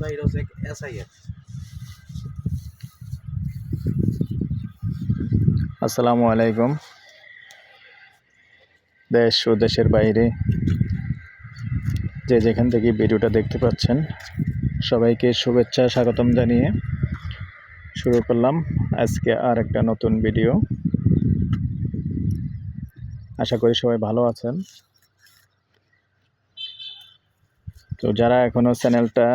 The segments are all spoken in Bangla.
বা এটা হচ্ছে এসআইএস। আসসালামু আলাইকুম। দেশ ও দেশের বাইরে যে যেখান থেকে ভিডিওটা দেখতে পাচ্ছেন, সবাইকে শুভেচ্ছা, স্বাগতম জানিয়ে শুরু করলাম আজকে আর একটা নতুন ভিডিও। আশা করি সবাই ভালো আছেন। তো যারা এখনও চ্যানেলটা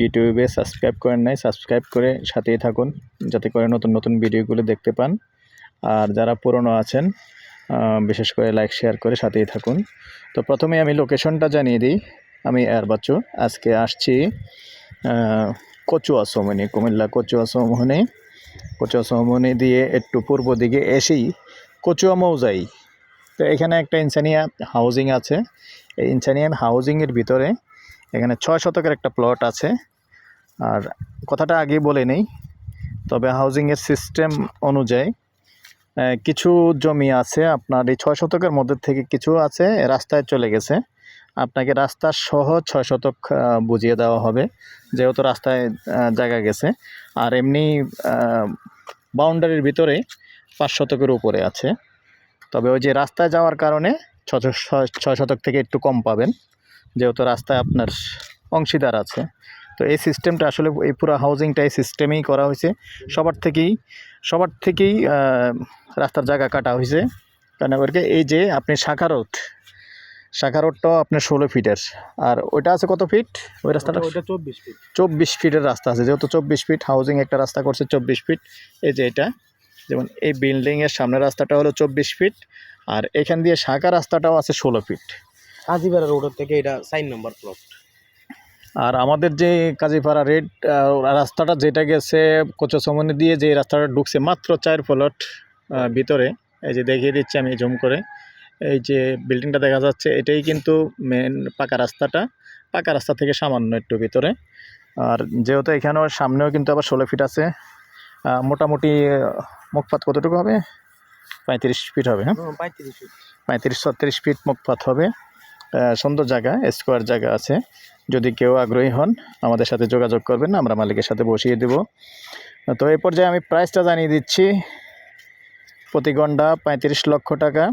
ইউটিউবে সাবস্ক্রাইব করেন নাই, সাবস্ক্রাইব করে সাথেই থাকুন, যাতে করে নতুন নতুন ভিডিওগুলো দেখতে পান। আর যারা পুরনো আছেন বিশেষ করে লাইক, শেয়ার করে সাথেই থাকুন। তো প্রথমে আমি লোকেশনটা জানিয়ে দিই। আমি এয়ার বাচ্চু আজকে আসছি কচুয়া সমনি, কুমিল্লা কচুয়া সমনি। কচুয়া সমনি দিয়ে একটু পূর্ব দিকে এসেই কচুয়া মৌজাই। তো এখানে একটা ইনসানিয়া হাউজিং আছে। এই ইনসানিয়ান হাউজিংয়ের ভিতরে এখানে ছয় শতকের একটা প্লট আছে। আর কথাটা আগে বলে নেই, তবে হাউজিংয়ের সিস্টেম অনুযায়ী কিছু জমি আছে, আপনার এই ছয় শতকের মধ্যে থেকে কিছু আছে, রাস্তায় চলে গেছে। আপনাকে রাস্তা সহ ছয় শতক বুঝিয়ে দেওয়া হবে, যেহেতু রাস্তায় জায়গা গেছে। আর এমনি বাউন্ডারির ভিতরে পাঁচ শতকের উপরে আছে। তবে ওই যে রাস্তায় যাওয়ার কারণে ছয় শতক থেকে একটু কম পাবেন, যেহেতু রাস্তায় আপনার অংশীদার আছে। তো এই সিস্টেমটা আসলে এই পুরো হাউজিংটা এই সিস্টেমেই করা হয়েছে। সবার থেকেই সবার থেকেই রাস্তার জায়গা কাটা হয়েছে। কারণ ওরকে এই যে আপনি শাখা রোড শাখা রোডটাও আপনার ষোলো ফিটের। আর ওইটা আছে কত ফিট? ওই রাস্তাটা? ওটা চব্বিশ ফিট। চব্বিশ ফিটের রাস্তা আছে। যেহেতু চব্বিশ ফিট হাউজিং একটা রাস্তা করছে চব্বিশ ফিট। এই যে এটা যেমন এই বিল্ডিংয়ের সামনের রাস্তাটা হলো চব্বিশ ফিট। আর এখান দিয়ে শাখা রাস্তাটাও আছে ষোলো ফিট। কাজীপাড়া রোডের থেকে এটা সাইন নম্বর প্লট আর আমাদের যে কাজীপাড়া রেড রাস্তাটা যেটা গেছে কোচসমনি দিয়ে যে রাস্তাটা ঢুকছে মাত্র চার প্লট ভিতরে এই যে দেখিয়ে দিচ্ছি আমি জুম করে এই যে বিল্ডিংটা দেখা যাচ্ছে এটাই কিন্তু মেন পাকা রাস্তাটা পাকা রাস্তা থেকে সামান্য একটু ভিতরে। আর যেহেতু এখানেও সামনেও কিন্তু আবার ষোলো ফিট আছে মোটামুটি মুখপাত কতটুকু হবে? পঁয়ত্রিশ ফিট হবে হ্যাঁ? পঁয়ত্রিশ ফিট পঁয়ত্রিশ ছত্রিশ ফিট মুখপাত হবে। সুন্দর জায়গা স্কোয়ার জায়গা আছে। যদি কেউ আগ্রহী হন, আমাদের সাথে যোগাযোগ করবেন, আমরা মালিকের সাথে বসিয়ে দেব। তো এই পর্যায়ে আমি প্রাইসটা জানিয়ে দিচ্ছি। প্রতি ঘণ্টা পঁয়ত্রিশ লক্ষ টাকা।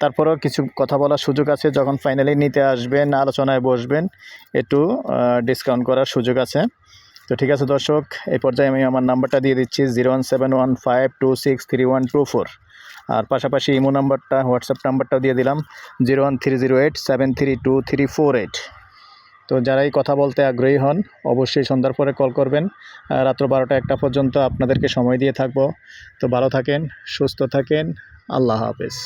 তারপরেও কিছু কথা বলার সুযোগ আছে, যখন ফাইনালি নিতে আসবেন, আলোচনায় বসবেন, একটু ডিসকাউন্ট করার সুযোগ আছে। তো ঠিক আছে দর্শক, এই পর্যায়ে আমি আমার নাম্বারটা দিয়ে দিচ্ছি zero one seven one five two six three one two four আর পাশাপাশি ইমো নাম্বারটা, হোয়াটসঅ্যাপ নাম্বারটাও দিয়ে দিলাম, zero one three zero eight, seven three two three four eight. তো যারাই কথা বলতে আগ্রহী হন, অবশ্যই সন্ধ্যার পরে কল করবেন। রাত্র বারোটা একটা পর্যন্ত আপনাদেরকে সময় দিয়ে থাকব। তো ভালো থাকেন, সুস্থ থাকেন, আল্লাহ হাফেজ।